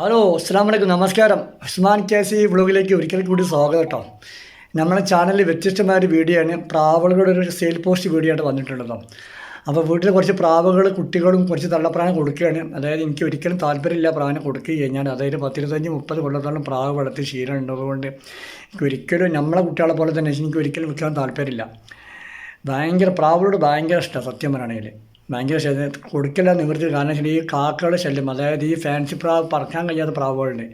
Hello അസ്സാം വലൈക്കും നമസ്കാരം. ഉസ്മാൻ കെ സി വ്ളോഗിലേക്ക് ഒരിക്കൽ കൂടി സ്വാഗതം കേട്ടോ. നമ്മുടെ ചാനലിൽ വ്യത്യസ്തമായ ഒരു വീഡിയോ ആണ്. പ്രാവുകളുടെ ഒരു സെയിൽ പോസ്റ്റ് വീഡിയോ ആയിട്ട് വന്നിട്ടുള്ളതോ അപ്പോൾ വീട്ടിൽ കുറച്ച് പ്രാവുകൾ കുട്ടികളും കുറച്ച് തള്ളപ്രാണം കൊടുക്കുകയാണ്. അതായത് എനിക്ക് ഒരിക്കലും താല്പര്യമില്ല പ്രാവിനെ കൊടുക്കുക കഴിഞ്ഞാൽ അതായത് പത്തിരുപത്തഞ്ച് മുപ്പത് കൊല്ലത്തോളം പ്രാവ് വളർത്തി ശീലം ഉള്ളതുകൊണ്ട് എനിക്ക് ഒരിക്കലും നമ്മളെ കുട്ടികളെ പോലെ തന്നെ എനിക്ക് ഒരിക്കലും വിൽക്കാൻ താല്പര്യമില്ല. ഭയങ്കര പ്രാവുകളോട് ഭയങ്കര ഇഷ്ടമാണ് സത്യം പറയുകയാണെങ്കിൽ ഭയങ്കര ശല്യം കൊടുക്കില്ല നിവൃത്തി കാരണം വെച്ചാൽ ഈ കാക്കകളുടെ ശല്യം അതായത് ഈ ഫാൻസി പ്രാവ് പറക്കാൻ കഴിയാത്ത പ്രാവുകളുണ്ട്.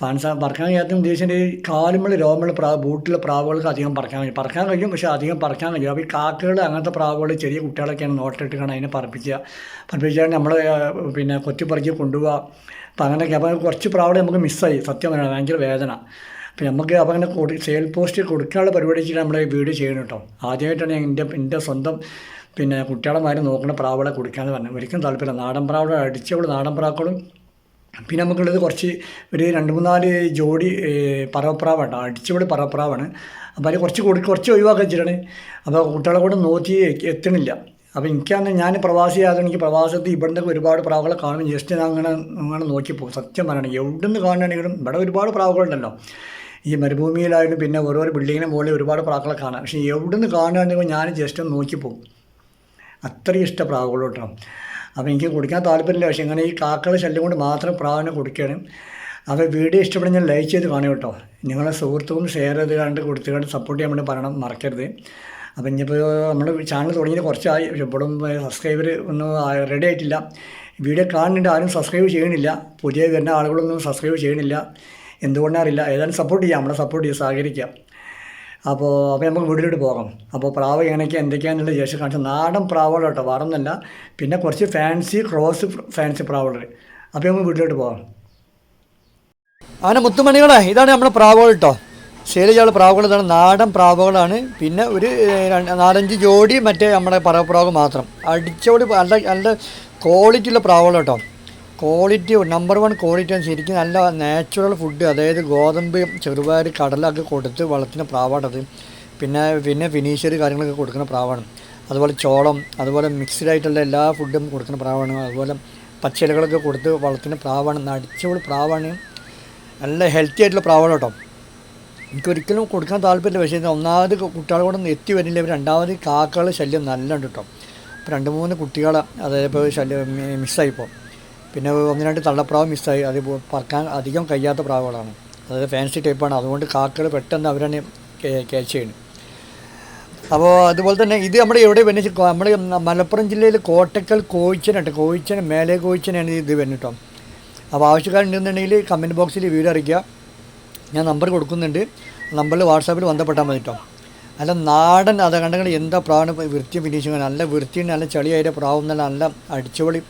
ഫാൻസ് പറക്കാൻ കഴിയാത്ത ഉദ്ദേശിച്ചിട്ട് ഈ കാലുമുള്ള രോമുള്ള പ്രാവ് ബൂട്ടിലെ പ്രാവുകൾക്ക് അധികം പറക്കാൻ കഴിയും. പറക്കാൻ കഴിയും പക്ഷേ അധികം പറക്കാൻ കഴിയും. അപ്പോൾ ഈ കാക്കകൾ അങ്ങനത്തെ പ്രാവുകൾ ചെറിയ കുട്ടികളൊക്കെയാണ് നോട്ടിട്ടാണ് അതിനെ പറപ്പിക്കുക. പറപ്പിച്ചാൽ നമ്മൾ പിന്നെ കൊത്തിപ്പറിച്ച് കൊണ്ടുപോകുക അപ്പം അങ്ങനെയൊക്കെ. അപ്പോൾ കുറച്ച് പ്രാവുകൾ നമുക്ക് മിസ്സായി സത്യം ഭയങ്കര വേദന. അപ്പം നമുക്ക് അപ്പം അങ്ങനെ കൊടു സെയിൽ പോസ്റ്റ് കൊടുക്കാനുള്ള പരിപാടി വെച്ചിട്ട് നമ്മൾ ഈ വീഡിയോ ചെയ്യണം കേട്ടോ ആദ്യമായിട്ടാണ് ഞാൻ എന്റെ എന്റെ സ്വന്തം പിന്നെ കുട്ടികളെ മാതിരി നോക്കുന്ന പ്രാവളെ കൊടുക്കാമെന്ന് പറഞ്ഞു ഒരിക്കലും താല്പര്യമില്ല. നാടൻ പ്രാവളെ അടിച്ചവൾ നാടൻ പ്രാക്കളും പിന്നെ നമുക്കുള്ളത് കുറച്ച് ഒരു രണ്ട് മൂന്നാൽ ജോഡി പറവപ്രാവാണ് അടിച്ചവട് പറവപ്രാവാണ്. അപ്പോൾ അതിൽ കുറച്ച് കൊടു കുറച്ച് ഒഴിവാക്കി വെച്ചിട്ടാണ്. അപ്പോൾ കുട്ടികളെ കൂടെ നോക്കി എത്തണില്ല. അപ്പോൾ എനിക്കാണ് ഞാൻ പ്രവാസി ആയതുകൊണ്ട് എനിക്ക് പ്രവാസത്തിൽ ഇവിടുന്ന് ഒരുപാട് പ്രാവുകളെ കാണും. ജസ്റ്റ് ഞാൻ അങ്ങനെ അങ്ങനെ നോക്കിപ്പോകും സത്യം പറയണം എവിടെ നിന്ന് കാണുകയാണെങ്കിലും ഇവിടെ ഒരുപാട് പ്രാവുകളുണ്ടല്ലോ ഈ മരുഭൂമിയിലായാലും പിന്നെ ഓരോ ബിൽഡിങ്ങിന് മുകളിൽ ഒരുപാട് പ്രാക്കളെ കാണാം. പക്ഷേ എവിടെ നിന്ന് കാണുകയാണെങ്കിൽ ഞാൻ ജസ്റ്റ് ഒന്ന് നോക്കിപ്പോകും അത്രയും ഇഷ്ട പ്രാവുകളും കേട്ടോ. അപ്പോൾ എനിക്ക് കുടിക്കാൻ താല്പര്യമില്ല. പക്ഷേ ഇങ്ങനെ ഈ കാക്കയുടെ ശല്യം കൊണ്ട് മാത്രം പ്രാവിനെ കുടിക്കുകയാണ്. അപ്പോൾ വീഡിയോ ഇഷ്ടപ്പെടുന്ന ഞാൻ ലൈക്ക് ചെയ്ത് കാണും കേട്ടോ. നിങ്ങളെ സുഹൃത്തുക്കളും ഷെയർ ചെയ്ത് കണ്ട് കൊടുത്ത് കണ്ട് സപ്പോർട്ട് ചെയ്യാൻ വേണ്ടി പറയണം മറക്കരുത്. അപ്പം ഇനിയിപ്പോൾ നമ്മൾ ചാനൽ തുടങ്ങിയിട്ട് കുറച്ചായി. ഇപ്പോഴും സബ്സ്ക്രൈബർ ഒന്നും റെഡി ആയിട്ടില്ല. വീഡിയോ കാണുന്നുണ്ട്. ആരും സബ്സ്ക്രൈബ് ചെയ്യണില്ല പുതിയ വരുന്ന ആളുകളൊന്നും സബ്സ്ക്രൈബ് ചെയ്യണില്ല എന്തുകൊണ്ടറിയില്ല. ഏതായാലും സപ്പോർട്ട് ചെയ്യാം. നമ്മളെ സപ്പോർട്ട് ചെയ്യാം സഹകരിക്കാം. അപ്പോൾ അപ്പോൾ നമുക്ക് വീട്ടിലോട്ട് പോകാം. അപ്പോൾ പ്രാവ് എങ്ങനെയൊക്കെ എന്തൊക്കെയാണെന്നുള്ള ശേഷം കാണിച്ചു നാടൻ പ്രാവുകൾ കേട്ടോ പിന്നെ കുറച്ച് ഫാൻസി ക്രോസ് ഫാൻസി പ്രാവുകൾ അപ്പോൾ നമുക്ക് വീട്ടിലോട്ട് പോകാം. അങ്ങനെ മുത്തുമണികളെ ഇതാണ് നമ്മുടെ പ്രാവുകൾ കേട്ടോ സെയിൽ പ്രാവുകൾ ഇതാണ്. നാടൻ പ്രാവുകളാണ്. പിന്നെ ഒരു നാലഞ്ച് ജോഡി മറ്റേ നമ്മുടെ പറവപ്രാവ് മാത്രം. അടിച്ചോടി നല്ല നല്ല ക്വാളിറ്റിയുള്ള പ്രാവുകൾ കേട്ടോ ക്വാളിറ്റി നമ്പർ വൺ ക്വാളിറ്റി ആണ് ശരിക്കും നല്ല നാച്ചുറൽ ഫുഡ് അതായത് ഗോതമ്പ് ചെറുപയർ കടലൊക്കെ കൊടുത്ത് വളർത്തുന്ന പ്രാവാണത് പിന്നെ പിന്നെ ഫിനീഷ്യർ കാര്യങ്ങളൊക്കെ കൊടുക്കുന്ന പ്രാവാണ്. അതുപോലെ ചോളം അതുപോലെ മിക്സ്ഡ് ആയിട്ടുള്ള എല്ലാ ഫുഡും കൊടുക്കുന്ന പ്രാവാണ്. അതുപോലെ പച്ചിലകളൊക്കെ കൊടുത്ത് വളർത്തുന്ന പ്രാവാണ്. നടിച്ചോട് പ്രാവാണ്. നല്ല ഹെൽത്തി ആയിട്ടുള്ള പ്രാവാണ് കേട്ടോ. എനിക്കൊരിക്കലും കൊടുക്കാൻ താല്പര്യമില്ല. പക്ഷേ ഒന്നാമത് കുട്ടികളെ കൂടെ ഒന്നും എത്തി വരുന്നില്ല രണ്ടാമത് കാക്കകളുടെ ശല്യം നല്ലുണ്ട് കേട്ടോ. രണ്ട് മൂന്ന് കുട്ടികളെ അതായത് ഇപ്പോൾ ശല്യം മിസ്സായിപ്പോൾ പിന്നെ ഒന്ന് രണ്ട് തള്ളപ്രാവ് മിസ്സായി. അത് പറക്കാൻ അധികം കഴിയാത്ത പ്രാവുകളാണ്. അതായത് ഫാൻസി ടൈപ്പാണ് അതുകൊണ്ട് കാക്കകൾ പെട്ടെന്ന് അവരാണ് ക്യാച്ച് ചെയ്യുന്നത് അപ്പോൾ അതുപോലെ തന്നെ ഇത് നമ്മുടെ എവിടെ വന്നു നമ്മുടെ മലപ്പുറം ജില്ലയിൽ കോട്ടക്കൽ കോയിച്ചനുണ്ട് കോയിച്ചൻ മേലെ കോയിച്ചനാണ് ഇത് വന്നിട്ടോ അപ്പോൾ ആവശ്യക്കാരുണ്ടെന്നുണ്ടെങ്കിൽ കമന്റ് ബോക്സിൽ വീഡിയോ അറിയിക്കുക. ഞാൻ നമ്പർ കൊടുക്കുന്നുണ്ട്. നമ്പറിൽ വാട്സാപ്പിൽ ബന്ധപ്പെട്ടാൽ മതി അല്ല നാടൻ അത് കണ്ടെങ്കിൽ എന്താ പ്രാവണ വൃത്തിയും ഫിനിഷിങ് നല്ല വൃത്തിയും നല്ല ചളിയായ പ്രാവും നല്ല നല്ല അടിച്ചുപൊളി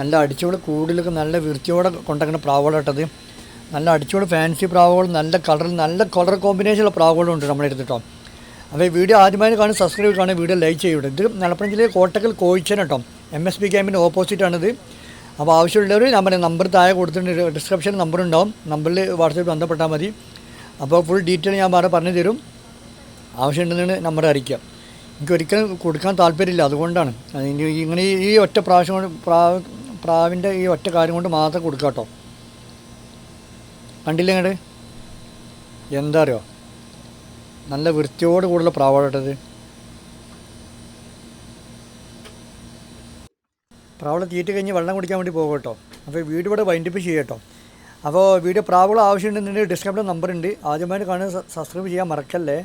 നല്ല അടിച്ചുപൊളി കൂടുതലൊക്കെ നല്ല വൃത്തിയോടെ കൊണ്ടുവയ്ക്കുന്ന പ്രാവുകളിട്ടത് നല്ല അടിച്ചുപൊളി ഫാൻസി പ്രാവുകൾ നല്ല കളർ നല്ല കളർ കോമ്പിനേഷനുള്ള പ്രാവുകളും ഉണ്ട് നമ്മുടെ അടുത്ത് കേട്ടോ അപ്പോൾ വീഡിയോ ആദ്യമായി കാണും സബ്സ്ക്രൈബ് കാണും വീഡിയോ ലൈക്ക് ചെയ്യൂടെ. ഇത് മലപ്പുറം ജില്ലയിൽ കോട്ടക്കൽ കോഴിച്ചൻ കേട്ടോ എം എസ് ബി ക്യാമ്പിന്റെ ഓപ്പോസിറ്റാണിത് അപ്പോൾ ആവശ്യമുള്ളവർ നമ്മുടെ നമ്പർ താഴെ കൊടുത്തിട്ടുണ്ട്. ഡിസ്ക്രിപ്ഷൻ നമ്പർ ഉണ്ടാവും. നമ്പറിൽ വാട്സപ്പിൽ ബന്ധപ്പെട്ടാൽ മതി. അപ്പോൾ ഫുൾ ഡീറ്റെയിൽ ഞാൻ വേറെ പറഞ്ഞു തരും. ആവശ്യമുണ്ടെന്ന് നമ്പർ അറിയിക്കാം എനിക്ക് ഒരിക്കലും കൊടുക്കാൻ താല്പര്യമില്ല. അതുകൊണ്ടാണ്. ഇങ്ങനെ ഈ- ഒറ്റ പ്രാവശ്യം പ്രാവ് പ്രാവിന്റെ ഈ ഒറ്റ കാര്യം കൊണ്ട് മാത്രം കൊടുക്കാം കേട്ടോ കണ്ടില്ല ഇങ്ങോട്ട് എന്താ അറിയോ? നല്ല വൃത്തിയോട് കൂടുതൽ പ്രാവളട്ടത് പ്രാവള തീറ്റ കഴിഞ്ഞ് വെള്ളം കുടിക്കാൻ വേണ്ടി പോകും കേട്ടോ അപ്പോൾ വീട് ഇവിടെ വൈൻഡപ്പ് ചെയ്യാം കേട്ടോ അപ്പോൾ വീഡിയോ പ്രാവുകൾ ആവശ്യമുണ്ടെന്നുണ്ടെങ്കിൽ ഡിസ്ക്രിപ്ഷൻ നമ്പർ ഉണ്ട് ആദ്യമായിട്ട് കാണുന്നത് സബ്സ്ക്രൈബ് ചെയ്യാൻ മറക്കല്ലേ?